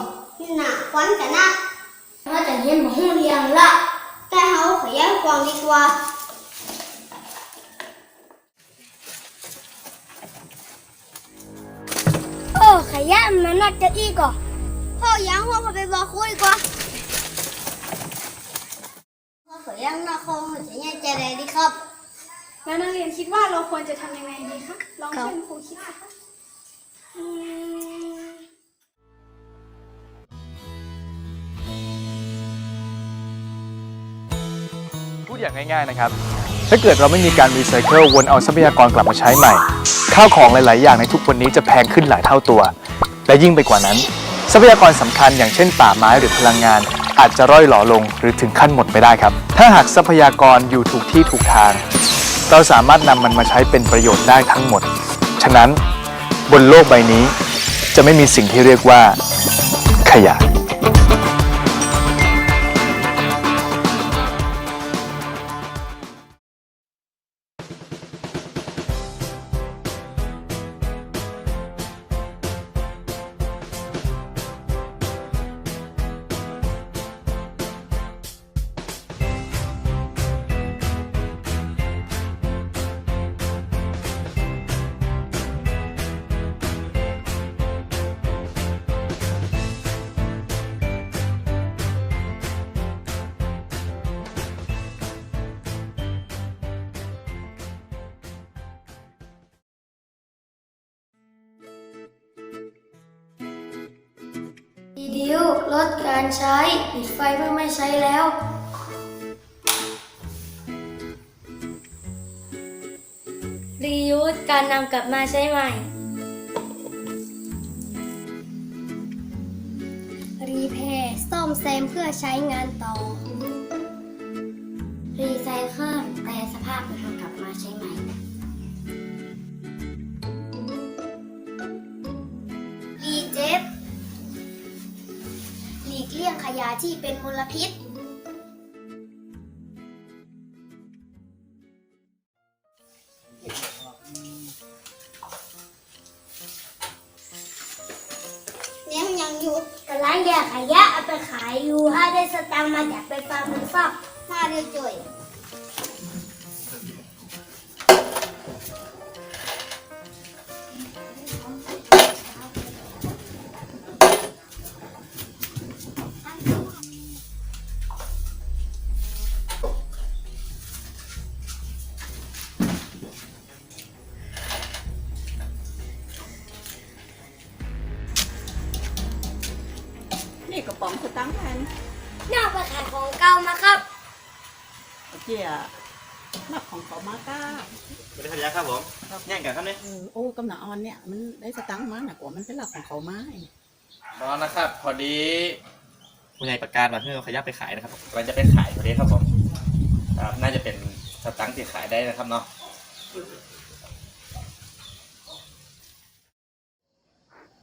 อีกก่อนนี่น่ะควันกันนะถ้าจะเห็นบ่ฮู้เรียงละแต่เฮาขยันกวางดีกว่าโอ้ขยะมันน่าจะอีกก่อนพ่อยังพ่อขอไปบอกครูดีกว่าพ่อขยันนะคงจะยังใจได้ดีครับแล้วนักเรียนคิดว่าเราควรจะทำยังไงดีคะลองช่วยครูคิดนะคะ ดอย่างง่ายๆนะครับ ถ้าเกิดเราไม่มีการรีไซเคิลวนเอาทรัพยากรกลับมาใช้ใหม่ ข้าวของหลาย ๆ อย่างในทุกวันนี้จะแพงขึ้นหลายเท่าตัว และยิ่งไปกว่านั้น ทรัพยากรสำคัญอย่างเช่นป่าไม้หรือพลังงาน อาจจะร่อยหลอลงหรือถึงขั้นหมดไปได้ครับ ถ้าหากทรัพยากรอยู่ถูกที่ถูกทาง เราสามารถนำมันมาใช้เป็นประโยชน์ได้ทั้งหมด ฉะนั้นบนโลกใบนี้จะไม่มีสิ่งที่เรียกว่า ขยะ ดีดิวลดการใช้ปิดไฟเมื่อไม่ใช้แล้ว รียูสการนำกลับมาใช้ใหม่ รีเพย์ซ่อมแซมเพื่อใช้งานต่อ รีไซเคิลแปลสภาพเป็นกลับมาใช้ใหม่ ยงขยะที่เป็นมลพิษเนี่ยมยังอยู่กำลังแยกขยะเอาไปขายอยู่ถ้าได้สตางค์มาจากไปฟาร์มมันฟอกมาเดียวจ่อย นี่กระป๋องสตังค์แทนน่าไปขายของเก่ามาครับเจียนับของเขามาก้าไม่ได้ขยะครับผมแย่งกันครับเนี่ยเออโอ้กำหนังออนเนี่ยมันได้สตังค์มาหนักกว่ามันเป็นหลักของเขามาตอนนะครับ พอดีผู้ใหญ่ประกาศมาเพื่อเอาขยะไปขายนะครับกำลังจะไปขายพอดีครับผมครับน่าจะเป็นสตังค์ที่ขายได้นะครับเนาะ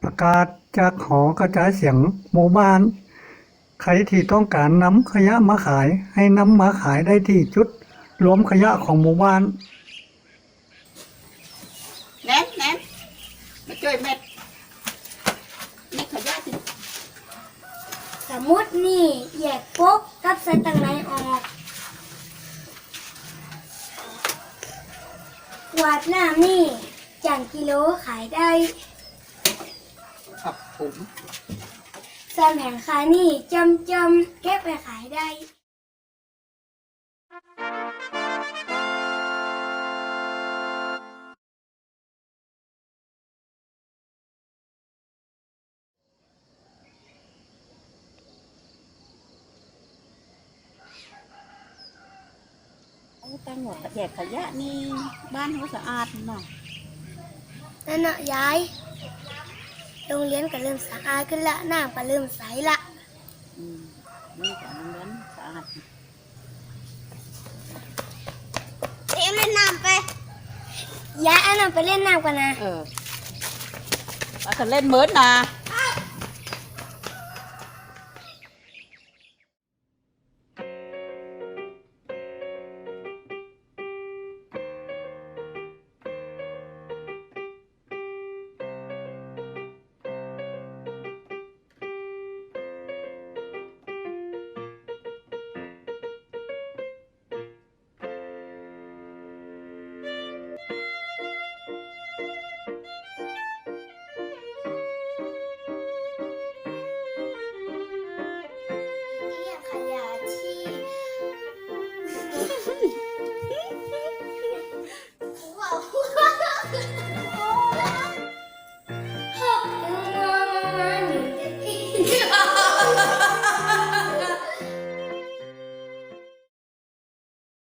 ประกาศ จากหอกระจายเสียงหมู่บ้าน ใครที่ต้องการนำขยะมาขายให้นำมาขายได้ที่จุดรวมขยะของหมู่บ้านแน่นแน่นมาช่วยเม็ดนี่ขยะสิสมมุตินี่แยกโป๊กกับใส่ตังไหนออกกวาดน้ำนี่จานกิโลขายได้ ขับผมสามแผงขายนี่จำจำๆเก็บไปขายได้เอาตั้งหัวแยกขยะนี่บ้านเขาสะอาดเนาะนั่นน่ะยาย โรงเรียนก็เริ่มสะอาดขึ้นละน้ำก็เริ่มใสละอืมนี่ของโรงเรียนสะอาดเอ็มเล่นน้ำไปยายเอันนั้นไปเล่นน้ำกันนะ เออแล้วก็เล่นเหมือนนะ